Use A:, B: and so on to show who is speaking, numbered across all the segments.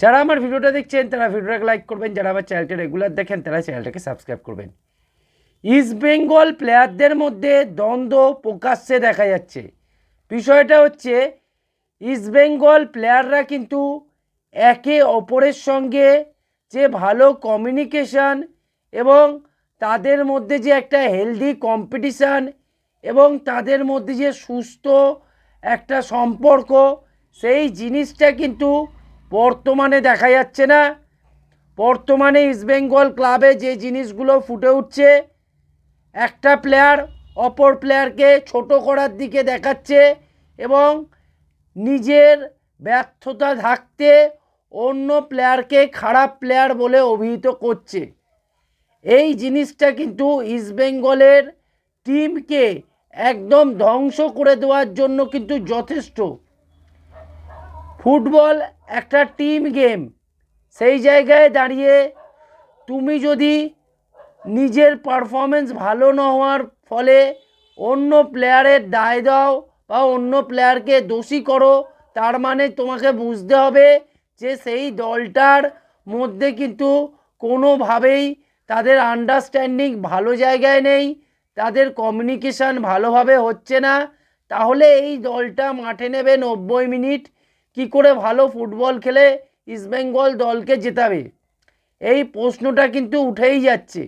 A: যারা আমার ভিডিওটা দেখছেন, তারা ভিডিওটাকে লাইক করবেন, যারা আমার চ্যানেলটা রেগুলার দেখেন, তারা চ্যানেলটাকে সাবস্ক্রাইব করবেন। ইস্ট বেঙ্গল প্লেয়ারদের মধ্যে দ্বন্দ্ব প্রকাশ্যে দেখা যাচ্ছে। বিষয়টা হচ্ছে ইস্ট বেঙ্গল প্লেয়াররা কিন্তু একে অপরের সঙ্গে যে ভালো কমিউনিকেশন এবং তাদের মধ্যে যে একটা হেলদি কম্পিটিশান এবং তাদের মধ্যে যে সুস্থ একটা সম্পর্ক, সেই জিনিসটা কিন্তু বর্তমানে দেখা যাচ্ছে না। বর্তমানে ইস্টবেঙ্গল ক্লাবে যে জিনিসগুলো ফুটে উঠছে, একটা প্লেয়ার অপর প্লেয়ারকে ছোট করার দিকে দেখাচ্ছে এবং নিজের ব্যর্থতা থাকতে অন্য প্লেয়ারকে খারাপ প্লেয়ার বলে অভিহিত করছে। এই জিনিসটা কিন্তু ইস্টবেঙ্গলের টিমকে একদম ধ্বংস করে দেওয়ার জন্য কিন্তু যথেষ্ট। ফুটবল একটা টিম গেম। সেই জায়গায় দাঁড়িয়ে তুমি যদি নিজের পারফরমেন্স ভালো না হওয়ার ফলে অন্য প্লেয়ারের দায় দাও বা অন্য প্লেয়ারকে দোষী করো, তার মানে তোমাকে বুঝতে হবে যে সেই দলটার মধ্যে কিন্তু কোনোভাবেই তাদের আন্ডারস্ট্যান্ডিং ভালো জায়গায় নেই, তাদের কমিউনিকেশান ভালোভাবে হচ্ছে না। তাহলে এই দলটা মাঠে নেবে নব্বই মিনিট কি করে ভালো ফুটবল খেলে ইস্টবেঙ্গল দলকে জেতাবে? এই প্রশ্নটা কিন্তু উঠেই যাচ্ছে।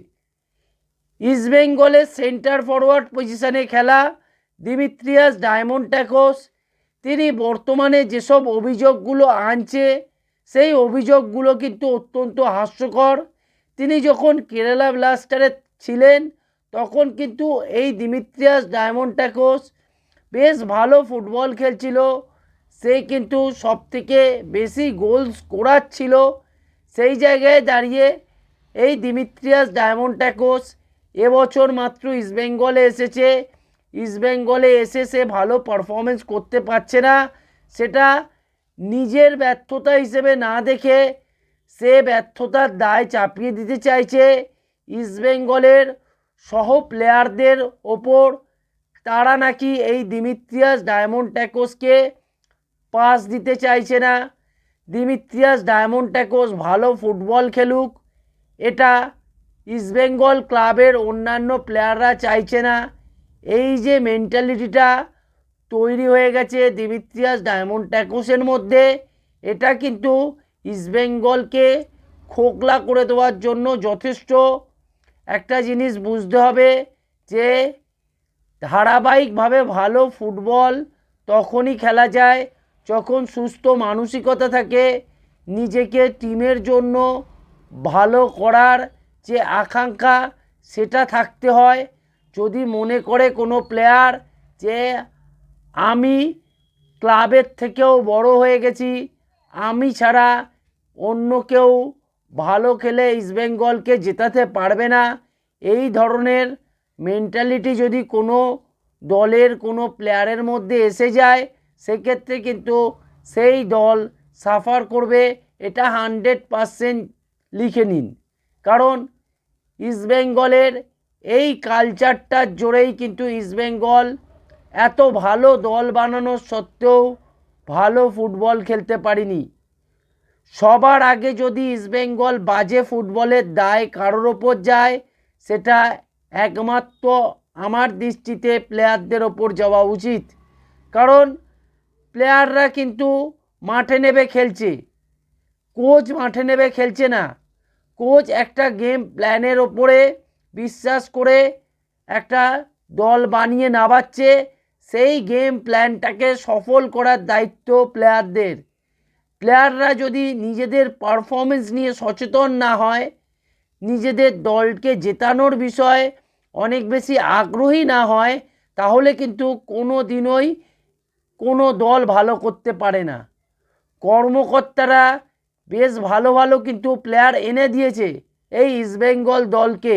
A: ইস্টবেঙ্গলের সেন্টার ফরওয়ার্ড পজিশনে খেলা দিমিত্রিয়াস ডায়মন্ড ট্যাকোস তিনি বর্তমানে যেসব অভিযোগগুলো আনছে, সেই অভিযোগগুলো কিন্তু অত্যন্ত হাস্যকর। তিনি যখন কেরালা ব্লাস্টারে ছিলেন, তখন কিন্তু এই দিমিত্রিয়াস ডায়মন্ড ট্যাকোস বেশ ভালো ফুটবল খেলছিল। সে কিন্তু সব থেকে বেশি গোল স্কোরার ছিল। সেই জায়গায় দাঁড়িয়ে এই দিমিত্রিয়াস ডায়মন্ড ট্যাকোস এবছর মাত্র ইস্টবেঙ্গলে এসেছে। ইস্টবেঙ্গলে এসে সে ভালো পারফরমেন্স করতে পারছে না। সেটা নিজের ব্যর্থতা হিসেবে না দেখে সে ব্যর্থতার দায় চাপিয়ে দিতে চাইছে। ইস্টবেঙ্গলের সহ প্লেয়ারদের ওপর তারা নাকি এই দিমিত্রিয়াস ডায়মন্ড ট্যাকোসকে পাস দিতে চাইছে না। দিমিত্রিয়াস ডায়মন্ড ট্যাকোস ভালো ফুটবল খেলুক। এটা ইস্টবেঙ্গল ক্লাবের অন্যান্য প্লেয়াররা চাইছে না। এই যে মেন্টালিটিটা তৈরি হয়ে গেছে দিমিত্রিয়াস ডায়মন্ড ট্যাকোসের মধ্যে, এটা কিন্তু ইস্টবেঙ্গলকে খোকলা করে দেওয়ার জন্য যথেষ্ট। একটা জিনিস বুঝতে হবে যে, ধারাবাহিকভাবে ভালো ফুটবল তখনই খেলা যায় যখন সুস্থ মানসিকতা থাকে, নিজেকে টিমের জন্য ভালো করার যে আকাঙ্ক্ষা, সেটা থাকতে হয়। যদি মনে করে কোনো প্লেয়ার যে, আমি ক্লাবের থেকেও বড় হয়ে গেছি, আমি ছাড়া অন্য কেউ ভালো খেলে ইস্টবেঙ্গলকে জেতাতে পারবে না, এই ধরনের মেন্টালিটি যদি কোনো দলের কোনো প্লেয়ারের মধ্যে এসে যায় সেক্ষেত্রে কিন্তু সেই দল সাফার করবে, এটা হান্ড্রেড পারসেন্ট লিখে নিন। কারণ ইস্টবেঙ্গলের এই কালচারটার জোরেই কিন্তু ইস্টবেঙ্গল এত ভালো দল বানানো সত্ত্বেও ভালো ফুটবল খেলতে পারিনি। সবার আগে যদি ইস্টবেঙ্গল বাজে ফুটবলের দায় কারোর ওপর যায়, সেটা একমাত্র আমার দৃষ্টিতে প্লেয়ারদের ওপর যাওয়া উচিত। কারণ প্লেয়াররা কিন্তু মাঠে নেবে খেলছে। কোচ মাঠে নেবে খেলছে না। কোচ একটা গেম প্ল্যানের ওপরে বিশ্বাস করে একটা দল বানিয়ে নামাচ্ছে, সেই গেম প্ল্যানটাকে সফল করার দায়িত্ব প্লেয়ারদের। প্লেয়াররা যদি নিজেদের পারফরমেন্স নিয়ে সচেতন না হয়, নিজেদের দলকে জেতানোর বিষয়ে অনেক বেশি আগ্রহী না হয়, তাহলে কিন্তু কোনো দিনই কোনো দল ভালো করতে পারে না। কর্মকর্তারা বেশ ভালো ভালো কিন্তু প্লেয়ার এনে দিয়েছে এই ইস্টবেঙ্গল দলকে।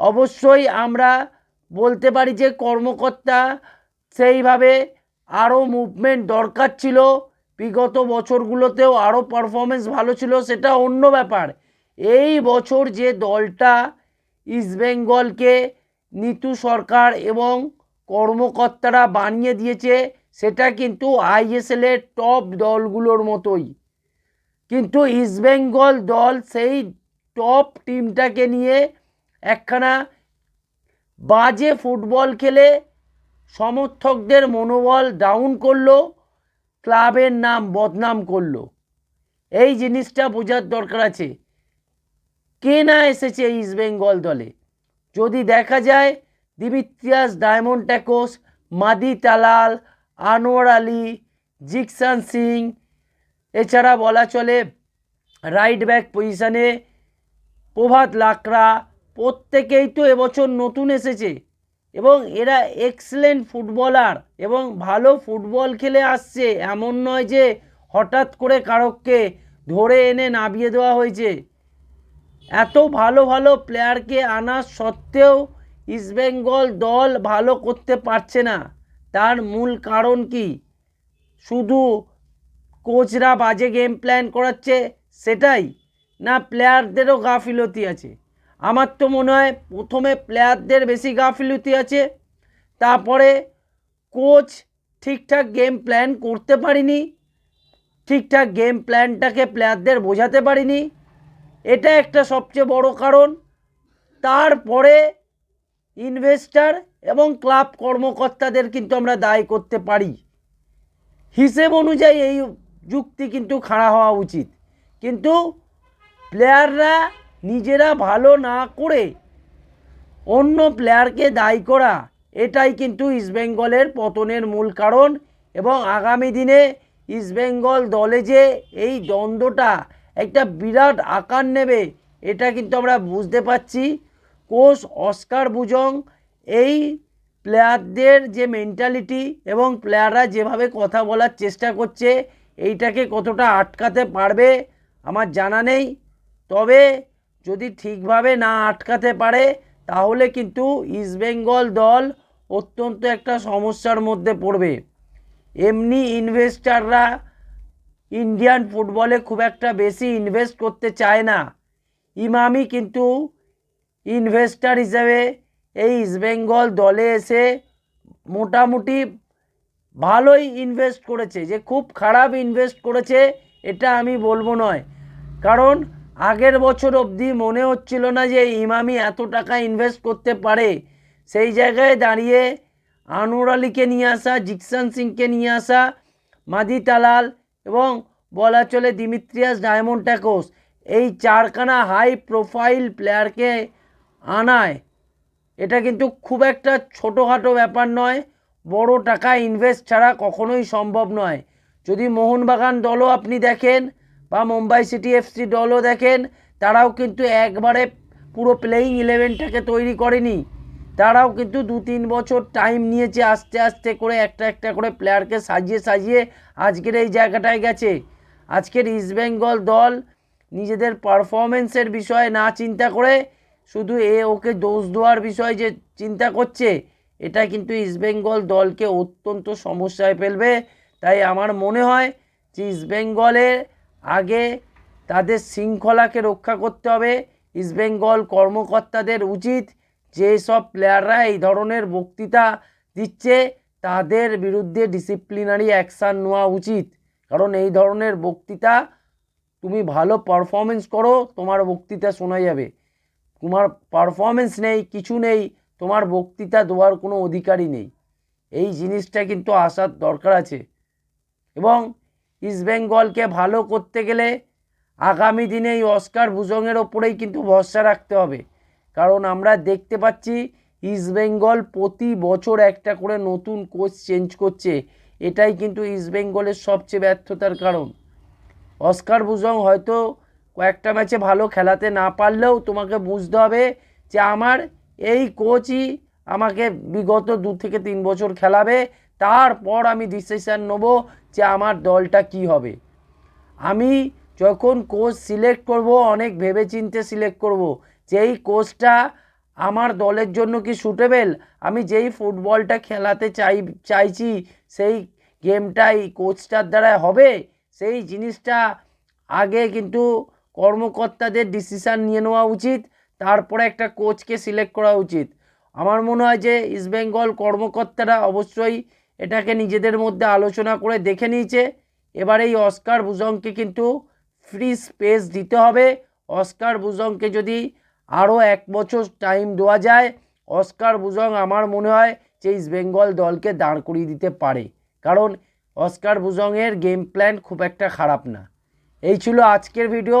A: অবশ্যই আমরা বলতে পারি যে কর্মকর্তা সেইভাবে আরও মুভমেন্ট দরকার ছিল। বিগত বছরগুলোতেও আরও পারফরমেন্স ভালো ছিল, সেটা অন্য ব্যাপার। এই বছর যে দলটা ইস্টবেঙ্গলকে নিতু সরকার এবং কর্মকর্তারা বানিয়ে দিয়েছে, সেটা কিন্তু আইএসএলের টপ দলগুলোর মতোই। কিন্তু ইস্টবেঙ্গল দল সেই টপ টিমটাকে নিয়ে একখানা বাজে ফুটবল খেলে সমর্থকদের মনোবল ডাউন করল, ক্লাবের নাম বদনাম করল। এই জিনিসটা বোঝার দরকার আছে। কে না এসেছে ইস্টবেঙ্গল দলে? যদি দেখা যায় Dimitrios Diamantakos, Madih Talal, Anwar Ali, Jeakson Singh. এছাড়া বলা চলে রাইট ব্যাক পজিশানে প্রভাত লাকড়া। প্রত্যেকেই তো এবছর নতুন এসেছে এবং এরা এক্সেলেন্ট ফুটবলার এবং ভালো ফুটবল খেলে আসছে। এমন নয় যে হঠাৎ করে কারককে ধরে এনে নামিয়ে দেওয়া হয়েছে। এত ভালো ভালো প্লেয়ারকে আনা সত্ত্বেও ইস্টবেঙ্গল দল ভালো করতে পারছে না। তার মূল কারণ কি? শুধু কোচরা বাজে গেম প্ল্যান করাচ্ছে, সেটাই? না প্লেয়ারদেরও গাফিলতি আছে? আমার তো মনে হয় প্রথমে প্লেয়ারদের বেশি গাফিলতি আছে, তারপরে কোচ ঠিকঠাক গেম প্ল্যান করতে পারিনি, ঠিকঠাক গেম প্ল্যানটাকে প্লেয়ারদের বোঝাতে পারিনি। এটা একটা সবচেয়ে বড় কারণ। তারপরে ইনভেস্টার এবং ক্লাব কর্মকর্তাদের কিন্তু আমরা দায়ী করতে পারি। হিসেব অনুযায়ী এই যুক্তি কিন্তু খাড়া হওয়া উচিত। কিন্তু প্লেয়াররা নিজেরা ভালো না করে অন্য প্লেয়ারকে দায়ী করা, এটাই কিন্তু ইস্টবেঙ্গলের পতনের মূল কারণ এবং আগামী দিনে ইস্টবেঙ্গল দলে যে এই দ্বন্দ্বটা একটা বিরাট আকার নেবে, এটা কিন্তু আমরা বুঝতে পারছি। কোচ অস্কার বুজং এই প্লেয়ারদের যে মেন্টালিটি এবং প্লেয়াররা যেভাবে কথা বলার চেষ্টা করছে, এইটাকে কতটা আটকাতে পারবে আমার জানা নেই। তবে যদি ঠিকভাবে না আটকাতে পারে, তাহলে কিন্তু ইস্টবেঙ্গল দল অত্যন্ত একটা সমস্যার মধ্যে পড়বে। এমনি ইনভেস্টাররা ইন্ডিয়ান ফুটবলে খুব একটা বেশি ইনভেস্ট করতে চায় না। ইমামি কিন্তু ইনভেস্টার হিসেবে এই ইস্টবেঙ্গল দলে এসে মোটামুটি ভালোই ইনভেস্ট করেছে, যে খুব খারাপ ইনভেস্ট করেছে এটা আমি বলব নয়। কারণ আগের বছর অবধি মনে হচ্ছিল না যে ইমামি এত টাকা ইনভেস্ট করতে পারে। সেই জায়গায় দাঁড়িয়ে আনোয়ার আলীকে নিয়ে আসা, জিকসান সিংকে নিয়ে আসা, মাদি তালাল এবং বলা চলে দিমিত্রিয়াস ডায়মন্ড ট্যাকোস, এই চারখানা হাই প্রোফাইল প্লেয়ারকে আনায়। এটা কিন্তু খুব একটা ছোটোখাটো ব্যাপার নয়, বড় টাকা ইনভেস্ট ছাড়া কখনোই সম্ভব নয়। যদি মোহনবাগান দলও আপনি দেখেন বা মুম্বাই সিটি এফসি দলও দেখেন, তারাও কিন্তু একবারে পুরো প্লেয়িং ইলেভেনটাকে তৈরি করেনি। তারাও কিন্তু দু তিন বছর টাইম নিয়েছে আস্তে আস্তে করে একটা একটা করে প্লেয়ারকে সাজিয়ে সাজিয়ে আজকের এই জায়গাটায় গেছে। আজকের ইস্টবেঙ্গল দল নিজেদের পারফরমেন্সের বিষয়ে না চিন্তা করে শুধু এ ওকে দোষ দেওয়ার বিষয় যে চিন্তা করছে, এটা কিন্তু ইস্টবেঙ্গল দলকে অত্যন্ত সমস্যায় ফেলবে। তাই আমার মনে হয় যে ইস্টবেঙ্গলের আগে তাদের শৃঙ্খলাকে রক্ষা করতে হবে। ইস্টবেঙ্গল কর্মকর্তাদের উচিত যে সব প্লেয়াররা এই ধরনের বক্তৃতা দিচ্ছে, তাদের বিরুদ্ধে ডিসিপ্লিনারি অ্যাকশান নেওয়া উচিত। কারণ এই ধরনের বক্তৃতা তুমি ভালো পারফরমেন্স করো, তোমার বক্তৃতা শোনা যাবে। তোমার পারফরমেন্স নেই, কিছু নেই, তোমার বক্তৃতা দেওয়ার কোনো অধিকারই নেই। এই জিনিসটা কিন্তু আসার দরকার আছে। এবং ইস্টবেঙ্গলকে ভালো করতে গেলে আগামী দিনে এই অস্কার ভুজংয়ের ওপরেই কিন্তু ভরসা রাখতে হবে। কারণ আমরা দেখতে পাচ্ছি ইস্টবেঙ্গল প্রতি বছর একটা করে নতুন কোচ চেঞ্জ করছে। এটাই কিন্তু ইস্টবেঙ্গলের সবচেয়ে ব্যর্থতার কারণ। অস্কার ভুজং হয়তো কয়েকটা ম্যাচে ভালো খেলাতে না পারলেও তোমাকে বুঝতে হবে যে আমার এই কোচই আমাকে বিগত দু থেকে তিন বছর খেলাবে, তারপর আমি ডিসিশান নেব যে আমার দলটা কি হবে। আমি যখন কোচ সিলেক্ট করব, অনেক ভেবেচিন্তে সিলেক্ট করব যে এই কোচটা আমার দলের জন্য কি সুটেবেল আমি যেই ফুটবলটা খেলাতে চাই, চাইছি, সেই গেমটা এই কোচটার দ্বারা হবে? সেই জিনিসটা আগে কিন্তু কর্মকর্তাদের ডিসিশান নিয়ে নেওয়া উচিত, তারপরে একটা কোচকে সিলেক্ট করা উচিত। আমার মনে হয় যে ইস্টবেঙ্গল কর্মকর্তারা অবশ্যই এটাকে নিজেদের মধ্যে আলোচনা করে দেখে নিয়েছে। এবার এই অস্কার ভুজংকে কিন্তু ফ্রি স্পেস দিতে হবে। অস্কার বুজংকে যদি আরও এক বছর টাইম দেওয়া যায় অস্কার বুজং আমার মনে হয় যে ইস্ট বেঙ্গল দলকে দাঁড় করিয়ে দিতে পারে। কারণ অস্কার বুজংয়ের গেম প্ল্যান খুব একটা খারাপ না। এই ছিল আজকের ভিডিও